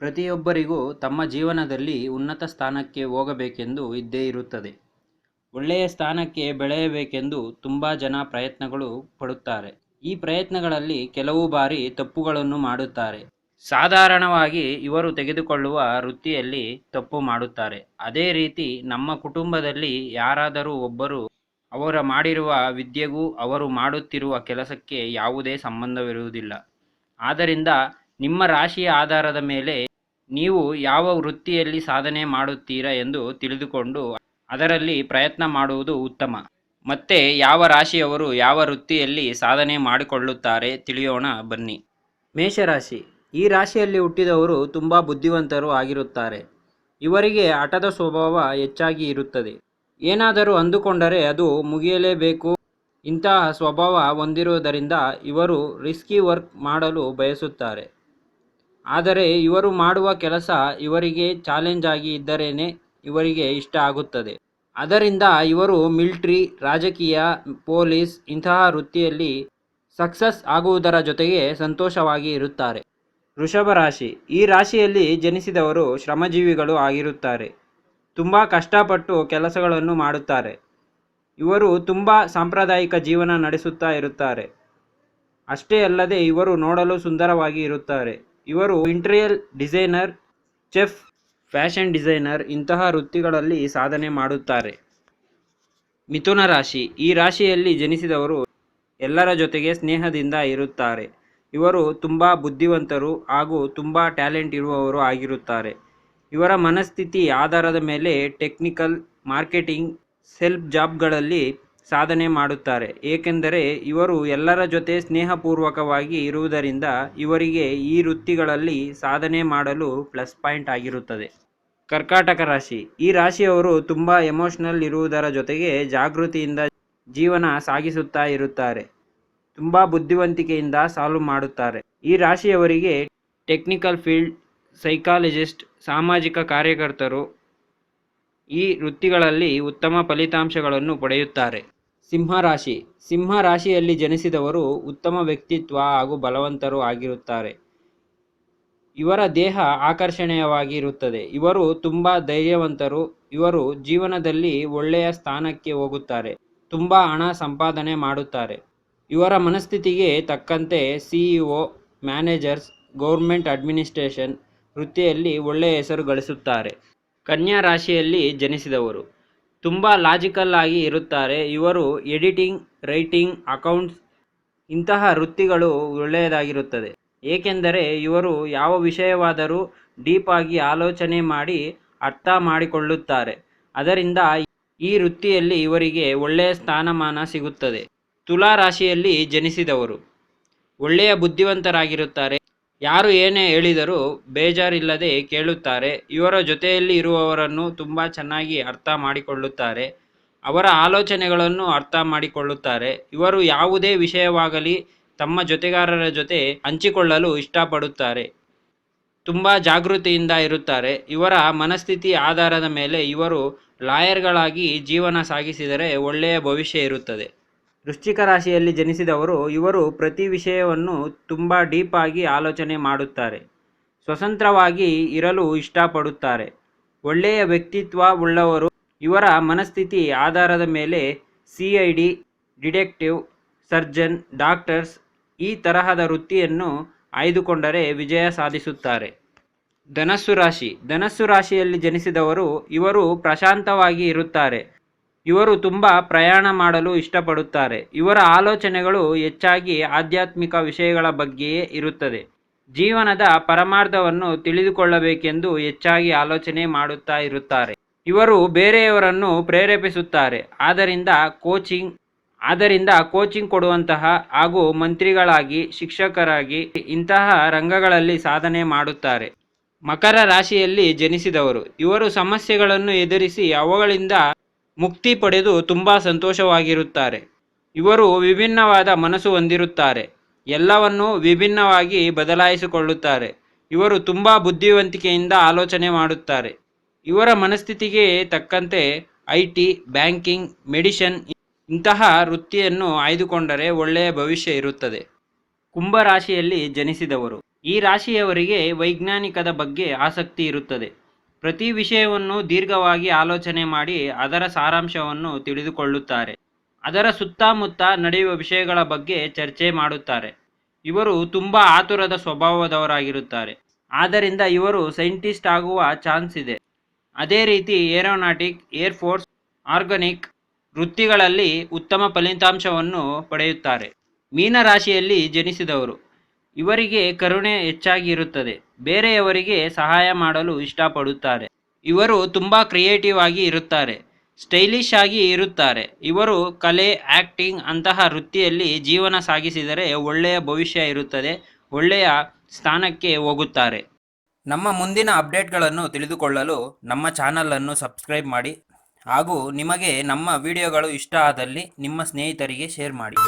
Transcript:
ಪ್ರತಿಯೊಬ್ಬರಿಗೂ ತಮ್ಮ ಜೀವನದಲ್ಲಿ ಉನ್ನತ ಸ್ಥಾನಕ್ಕೆ ಹೋಗಬೇಕೆಂದು ಇದ್ದೇ ಇರುತ್ತದೆ. ಒಳ್ಳೆಯ ಸ್ಥಾನಕ್ಕೆ ಬೆಳೆಯಬೇಕೆಂದು ತುಂಬ ಜನ ಪ್ರಯತ್ನಗಳು ಪಡುತ್ತಾರೆ. ಈ ಪ್ರಯತ್ನಗಳಲ್ಲಿ ಕೆಲವು ಬಾರಿ ತಪ್ಪುಗಳನ್ನು ಮಾಡುತ್ತಾರೆ. ಸಾಧಾರಣವಾಗಿ ಇವರು ತೆಗೆದುಕೊಳ್ಳುವ ವೃತ್ತಿಯಲ್ಲಿ ತಪ್ಪು ಮಾಡುತ್ತಾರೆ. ಅದೇ ರೀತಿ ನಮ್ಮ ಕುಟುಂಬದಲ್ಲಿ ಯಾರಾದರೂ ಒಬ್ಬರು ಅವರ ಮಾಡಿರುವ ವಿದ್ಯೆಗೂ ಅವರು ಮಾಡುತ್ತಿರುವ ಕೆಲಸಕ್ಕೆ ಯಾವುದೇ ಸಂಬಂಧವಿರುವುದಿಲ್ಲ. ಆದ್ದರಿಂದ ನಿಮ್ಮ ರಾಶಿಯ ಆಧಾರದ ಮೇಲೆ ನೀವು ಯಾವ ವೃತ್ತಿಯಲ್ಲಿ ಸಾಧನೆ ಮಾಡುತ್ತೀರಾ ಎಂದು ತಿಳಿದುಕೊಂಡು ಅದರಲ್ಲಿ ಪ್ರಯತ್ನ ಮಾಡುವುದು ಉತ್ತಮ. ಮತ್ತೆ ಯಾವ ರಾಶಿಯವರು ಯಾವ ವೃತ್ತಿಯಲ್ಲಿ ಸಾಧನೆ ಮಾಡಿಕೊಳ್ಳುತ್ತಾರೆ ತಿಳಿಯೋಣ ಬನ್ನಿ. ಮೇಷರಾಶಿ. ಈ ರಾಶಿಯಲ್ಲಿ ಹುಟ್ಟಿದವರು ತುಂಬ ಬುದ್ಧಿವಂತರು ಆಗಿರುತ್ತಾರೆ. ಇವರಿಗೆ ಹಠದ ಸ್ವಭಾವ ಹೆಚ್ಚಾಗಿ ಇರುತ್ತದೆ. ಏನಾದರೂ ಅಂದುಕೊಂಡರೆ ಅದು ಮುಗಿಯಲೇಬೇಕು. ಇಂತಹ ಸ್ವಭಾವ ಹೊಂದಿರುವುದರಿಂದ ಇವರು ರಿಸ್ಕಿ ವರ್ಕ್ ಮಾಡಲು ಬಯಸುತ್ತಾರೆ. ಆದರೆ ಇವರು ಮಾಡುವ ಕೆಲಸ ಇವರಿಗೆ ಚಾಲೆಂಜ್ ಆಗಿ ಇದ್ದರೇನೆ ಇವರಿಗೆ ಇಷ್ಟ ಆಗುತ್ತದೆ. ಅದರಿಂದ ಇವರು ಮಿಲ್ಟ್ರಿ, ರಾಜಕೀಯ, ಪೊಲೀಸ್ ಇಂತಹ ವೃತ್ತಿಯಲ್ಲಿ ಸಕ್ಸಸ್ ಆಗುವುದರ ಜೊತೆಗೆ ಸಂತೋಷವಾಗಿ ಇರುತ್ತಾರೆ. ವೃಷಭ ರಾಶಿ. ಈ ರಾಶಿಯಲ್ಲಿ ಜನಿಸಿದವರು ಶ್ರಮಜೀವಿಗಳು ಆಗಿರುತ್ತಾರೆ. ತುಂಬ ಕಷ್ಟಪಟ್ಟು ಕೆಲಸಗಳನ್ನು ಮಾಡುತ್ತಾರೆ. ಇವರು ತುಂಬ ಸಾಂಪ್ರದಾಯಿಕ ಜೀವನ ನಡೆಸುತ್ತಾ ಇರುತ್ತಾರೆ. ಅಷ್ಟೇ ಅಲ್ಲದೆ ಇವರು ನೋಡಲು ಸುಂದರವಾಗಿ ಇರುತ್ತಾರೆ. ಇವರು interior designer, chef, fashion designer ಇಂತಹ ವೃತ್ತಿಗಳಲ್ಲಿ ಸಾಧನೆ ಮಾಡುತ್ತಾರೆ. ಮಿಥುನ ರಾಶಿ. ಈ ರಾಶಿಯಲ್ಲಿ ಜನಿಸಿದವರು ಎಲ್ಲರ ಜೊತೆಗೆ ಸ್ನೇಹದಿಂದ ಇರುತ್ತಾರೆ. ಇವರು ತುಂಬ ಬುದ್ಧಿವಂತರು ಹಾಗೂ ತುಂಬ ಟ್ಯಾಲೆಂಟ್ ಇರುವವರು ಆಗಿರುತ್ತಾರೆ. ಇವರ ಮನಸ್ಥಿತಿ, ಆಧಾರದ ಮೇಲೆ ಟೆಕ್ನಿಕಲ್ ಮಾರ್ಕೆಟಿಂಗ್, ಸೆಲ್ಫ್ ಜಾಬ್ಗಳಲ್ಲಿ ಸಾಧನೆ ಮಾಡುತ್ತಾರೆ. ಏಕೆಂದರೆ ಇವರು ಎಲ್ಲರ ಜೊತೆ ಸ್ನೇಹಪೂರ್ವಕವಾಗಿ ಇರುವುದರಿಂದ ಇವರಿಗೆ ಈ ವೃತ್ತಿಗಳಲ್ಲಿ ಸಾಧನೆ ಮಾಡಲು ಪ್ಲಸ್ ಪಾಯಿಂಟ್ ಆಗಿರುತ್ತದೆ. ಕರ್ಕಾಟಕ ರಾಶಿ. ಈ ರಾಶಿಯವರು ತುಂಬ ಎಮೋಷ್ನಲ್ ಇರುವುದರ ಜೊತೆಗೆ ಜಾಗೃತಿಯಿಂದ ಜೀವನ ಸಾಗಿಸುತ್ತಾ ಇರುತ್ತಾರೆ. ತುಂಬ ಬುದ್ಧಿವಂತಿಕೆಯಿಂದ ಸಾಲ್ವ್ ಮಾಡುತ್ತಾರೆ. ಈ ರಾಶಿಯವರಿಗೆ ಟೆಕ್ನಿಕಲ್ ಫೀಲ್ಡ್, ಸೈಕಾಲಜಿಸ್ಟ್, ಸಾಮಾಜಿಕ ಕಾರ್ಯಕರ್ತರು ಈ ವೃತ್ತಿಗಳಲ್ಲಿ ಉತ್ತಮ ಫಲಿತಾಂಶಗಳನ್ನು ಪಡೆಯುತ್ತಾರೆ. ಸಿಂಹ ರಾಶಿ ಸಿಂಹ ರಾಶಿಯಲ್ಲಿ ಜನಿಸಿದವರು ಉತ್ತಮ ವ್ಯಕ್ತಿತ್ವ ಹಾಗೂ ಬಲವಂತರು ಆಗಿರುತ್ತಾರೆ. ಇವರ ದೇಹ ಆಕರ್ಷಣೀಯವಾಗಿ ಇರುತ್ತದೆ ಇವರು ತುಂಬ ಧೈರ್ಯವಂತರು. ಇವರು ಜೀವನದಲ್ಲಿ ಒಳ್ಳೆಯ ಸ್ಥಾನಕ್ಕೆ ಹೋಗುತ್ತಾರೆ. ತುಂಬ ಹಣ ಸಂಪಾದನೆ ಮಾಡುತ್ತಾರೆ. ಇವರ ಮನಸ್ಥಿತಿಗೆ ತಕ್ಕಂತೆ ಸಿಇಒ ಮ್ಯಾನೇಜರ್ಸ್, ಗೌರ್ಮೆಂಟ್ ಅಡ್ಮಿನಿಸ್ಟ್ರೇಷನ್ ವೃತ್ತಿಯಲ್ಲಿ ಒಳ್ಳೆಯ ಹೆಸರು ಗಳಿಸುತ್ತಾರೆ. ಕನ್ಯಾ ರಾಶಿಯಲ್ಲಿ ಜನಿಸಿದವರು. ತುಂಬ ಲಾಜಿಕಲ್ ಆಗಿ ಇರುತ್ತಾರೆ. ಇವರು ಎಡಿಟಿಂಗ್ ರೈಟಿಂಗ್ ಅಕೌಂಟ್ಸ್ ಇಂತಹ ವೃತ್ತಿಗಳು ಒಳ್ಳೆಯದಾಗಿರುತ್ತದೆ. ಏಕೆಂದರೆ ಇವರು ಯಾವ ವಿಷಯವಾದರೂ ಡೀಪ್ ಆಗಿ ಆಲೋಚನೆ ಮಾಡಿ ಅರ್ಥ ಮಾಡಿಕೊಳ್ಳುತ್ತಾರೆ. ಅದರಿಂದ ಈ ವೃತ್ತಿಯಲ್ಲಿ ಇವರಿಗೆ ಒಳ್ಳೆಯ ಸ್ಥಾನಮಾನ ಸಿಗುತ್ತದೆ. ತುಲಾ ರಾಶಿಯಲ್ಲಿ ಜನಿಸಿದವರು. ಒಳ್ಳೆಯ ಬುದ್ಧಿವಂತರಾಗಿರುತ್ತಾರೆ. ಯಾರು ಏನೇ ಹೇಳಿದರೂ ಬೇಜಾರಿಲ್ಲದೆ ಕೇಳುತ್ತಾರೆ. ಇವರ ಜೊತೆಯಲ್ಲಿ ಇರುವವರನ್ನು ತುಂಬ ಚೆನ್ನಾಗಿ ಅರ್ಥ ಮಾಡಿಕೊಳ್ಳುತ್ತಾರೆ. ಅವರ ಆಲೋಚನೆಗಳನ್ನು ಅರ್ಥ ಮಾಡಿಕೊಳ್ಳುತ್ತಾರೆ. ಇವರು ಯಾವುದೇ ವಿಷಯವಾಗಲಿ ತಮ್ಮ ಜೊತೆಗಾರರ ಜೊತೆ ಹಂಚಿಕೊಳ್ಳಲು ಇಷ್ಟಪಡುತ್ತಾರೆ. ತುಂಬ ಜಾಗೃತಿಯಿಂದ ಇರುತ್ತಾರೆ. ಇವರ ಮನಸ್ಥಿತಿ ಆಧಾರದ ಮೇಲೆ ಇವರು ಲಾಯರ್ಗಳಾಗಿ ಜೀವನ ಸಾಗಿಸಿದರೆ ಒಳ್ಳೆಯ ಭವಿಷ್ಯ ಇರುತ್ತದೆ. ವೃಶ್ಚಿಕ ರಾಶಿಯಲ್ಲಿ ಜನಿಸಿದವರು ಇವರು ಪ್ರತಿ ವಿಷಯವನ್ನು ತುಂಬ ಡೀಪ್ ಆಗಿ ಆಲೋಚನೆ ಮಾಡುತ್ತಾರೆ. ಸ್ವತಂತ್ರವಾಗಿ ಇರಲು ಇಷ್ಟಪಡುತ್ತಾರೆ. ಒಳ್ಳೆಯ ವ್ಯಕ್ತಿತ್ವ ಉಳ್ಳವರು ಇವರ ಮನಸ್ಥಿತಿ ಆಧಾರದ ಮೇಲೆ C I D, detective, surgeon, doctors ಈ ತರಹದ ವೃತ್ತಿಯನ್ನು ಆಯ್ದುಕೊಂಡರೆ ವಿಜಯ ಸಾಧಿಸುತ್ತಾರೆ. ಧನಸ್ಸು ರಾಶಿ. ಧನಸ್ಸು ರಾಶಿಯಲ್ಲಿ ಜನಿಸಿದವರು ಇವರು ಪ್ರಶಾಂತವಾಗಿ ಇರುತ್ತಾರೆ. ಇವರು ತುಂಬ ಪ್ರಯಾಣ ಮಾಡಲು ಇಷ್ಟಪಡುತ್ತಾರೆ. ಇವರ ಆಲೋಚನೆಗಳು ಹೆಚ್ಚಾಗಿ ಆಧ್ಯಾತ್ಮಿಕ ವಿಷಯಗಳ ಬಗ್ಗೆಯೇ ಇರುತ್ತದೆ. ಜೀವನದ ಪರಮಾರ್ಥವನ್ನು ತಿಳಿದುಕೊಳ್ಳಬೇಕೆಂದು ಹೆಚ್ಚಾಗಿ ಆಲೋಚನೆ ಮಾಡುತ್ತಾ ಇರುತ್ತಾರೆ. ಇವರು ಬೇರೆಯವರನ್ನು ಪ್ರೇರೇಪಿಸುತ್ತಾರೆ. ಆದ್ದರಿಂದ ಕೋಚಿಂಗ್ ಆದ್ದರಿಂದ ಕೋಚಿಂಗ್ ಕೊಡುವಂತಹ ಹಾಗೂ ಮಂತ್ರಿಗಳಾಗಿ, ಶಿಕ್ಷಕರಾಗಿ ಇಂತಹ ರಂಗಗಳಲ್ಲಿ ಸಾಧನೆ ಮಾಡುತ್ತಾರೆ. ಮಕರ ರಾಶಿಯಲ್ಲಿ ಜನಿಸಿದವರು. ಇವರು ಸಮಸ್ಯೆಗಳನ್ನು ಎದುರಿಸಿ ಅವುಗಳಿಂದ ಮುಕ್ತಿ ಪಡೆದು ತುಂಬ ಸಂತೋಷವಾಗಿರುತ್ತಾರೆ. ಇವರು ವಿಭಿನ್ನವಾದ ಮನಸ್ಸು ಹೊಂದಿರುತ್ತಾರೆ. ಎಲ್ಲವನ್ನೂ ವಿಭಿನ್ನವಾಗಿ ಬದಲಾಯಿಸಿಕೊಳ್ಳುತ್ತಾರೆ. ಇವರು ತುಂಬ ಬುದ್ಧಿವಂತಿಕೆಯಿಂದ ಆಲೋಚನೆ ಮಾಡುತ್ತಾರೆ. ಇವರ ಮನಸ್ಥಿತಿಗೆ ತಕ್ಕಂತೆ ಐ ಟಿ, ಬ್ಯಾಂಕಿಂಗ್, ಮೆಡಿಷನ್ ಇಂತಹ ವೃತ್ತಿಯನ್ನು ಆಯ್ದುಕೊಂಡರೆ ಒಳ್ಳೆಯ ಭವಿಷ್ಯ ಇರುತ್ತದೆ. ಕುಂಭ ರಾಶಿಯಲ್ಲಿ ಜನಿಸಿದವರು. ಈ ರಾಶಿಯವರಿಗೆ ವೈಜ್ಞಾನಿಕದ ಬಗ್ಗೆ ಆಸಕ್ತಿ ಇರುತ್ತದೆ. ಪ್ರತಿ ವಿಷಯವನ್ನು ದೀರ್ಘವಾಗಿ ಆಲೋಚನೆ ಮಾಡಿ ಅದರ ಸಾರಾಂಶವನ್ನು ತಿಳಿದುಕೊಳ್ಳುತ್ತಾರೆ. ಅದರ ಸುತ್ತಮುತ್ತ ನಡೆಯುವ ವಿಷಯಗಳ ಬಗ್ಗೆ ಚರ್ಚೆ ಮಾಡುತ್ತಾರೆ. ಇವರು ತುಂಬ ಆತುರದ ಸ್ವಭಾವದವರಾಗಿರುತ್ತಾರೆ. ಆದ್ದರಿಂದ ಇವರು ಸೈಂಟಿಸ್ಟ್ ಆಗುವ ಚಾನ್ಸ್ ಇದೆ. ಅದೇ ರೀತಿ ಏರೋನಾಟಿಕ್ ಏರ್ಫೋರ್ಸ್ ಆರ್ಗಾನಿಕ್ ವೃತ್ತಿಗಳಲ್ಲಿ ಉತ್ತಮ ಫಲಿತಾಂಶವನ್ನು ಪಡೆಯುತ್ತಾರೆ. ಮೀನರಾಶಿಯಲ್ಲಿ ಜನಿಸಿದವರು. ಇವರಿಗೆ ಕರುಣೆ ಹೆಚ್ಚಾಗಿ ಇರುತ್ತದೆ ಬೇರೆಯವರಿಗೆ ಸಹಾಯ ಮಾಡಲು ಇಷ್ಟಪಡುತ್ತಾರೆ. ಇವರು ತುಂಬ ಕ್ರಿಯೇಟಿವ್ ಆಗಿ ಇರುತ್ತಾರೆ, ಸ್ಟೈಲಿಶ್ ಆಗಿ ಇರುತ್ತಾರೆ. ಇವರು ಕಲೆ ಆ್ಯಕ್ಟಿಂಗ್ ಅಂತಹ ವೃತ್ತಿಯಲ್ಲಿ ಜೀವನ ಸಾಗಿಸಿದರೆ ಒಳ್ಳೆಯ ಭವಿಷ್ಯ ಇರುತ್ತದೆ, ಒಳ್ಳೆಯ ಸ್ಥಾನಕ್ಕೆ ಹೋಗುತ್ತಾರೆ. ನಮ್ಮ ಮುಂದಿನ ಅಪ್ಡೇಟ್ಗಳನ್ನು ತಿಳಿದುಕೊಳ್ಳಲು ನಮ್ಮ ಚಾನಲನ್ನು ಸಬ್ಸ್ಕ್ರೈಬ್ ಮಾಡಿ ಹಾಗೂ ನಿಮಗೆ ನಮ್ಮ ವಿಡಿಯೋಗಳು ಇಷ್ಟ ಆದಲ್ಲಿ ನಿಮ್ಮ ಸ್ನೇಹಿತರಿಗೆ ಶೇರ್ ಮಾಡಿ.